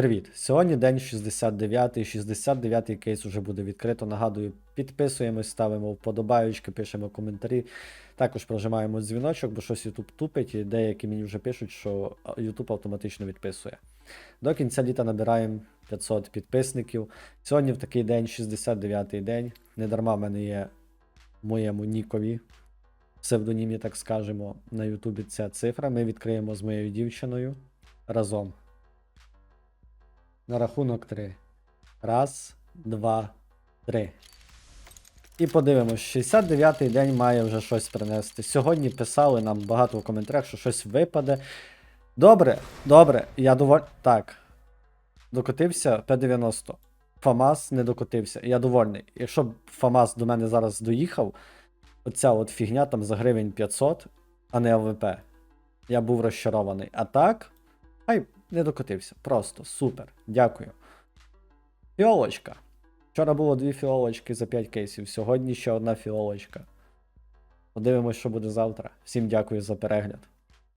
Привіт! Сьогодні день 69, 69-й кейс уже буде відкрито. Нагадую, підписуємось, ставимо вподобаючки, пишемо коментарі. Також прожимаємо дзвіночок, бо щось YouTube тупить, і деякі мені вже пишуть, що YouTube автоматично відписує. До кінця літа набираємо 500 підписників. Сьогодні в такий день, 69-й день. Недарма в мене є моєму Нікові псевдонімі, так скажемо, на Ютубі ця цифра. Ми відкриємо з моєю дівчиною разом. На рахунок 3. Раз, два, три. І подивимось, 69-й день має вже щось принести. Сьогодні писали нам багато в коментарях, що щось випаде. Добре, добре, я доволь. Так. Докотився П90. ФАМАС не докотився. Я довольний. Якщо б ФАМАС до мене зараз доїхав, оця от фігня там за гривень 500, а не АВП. Я був розчарований. А так, хай не докотився. Просто супер. Дякую. Фіолочка. Вчора було дві фіолочки за 5 кейсів. Сьогодні ще одна фіолочка. Подивимось, що буде завтра. Всім дякую за перегляд.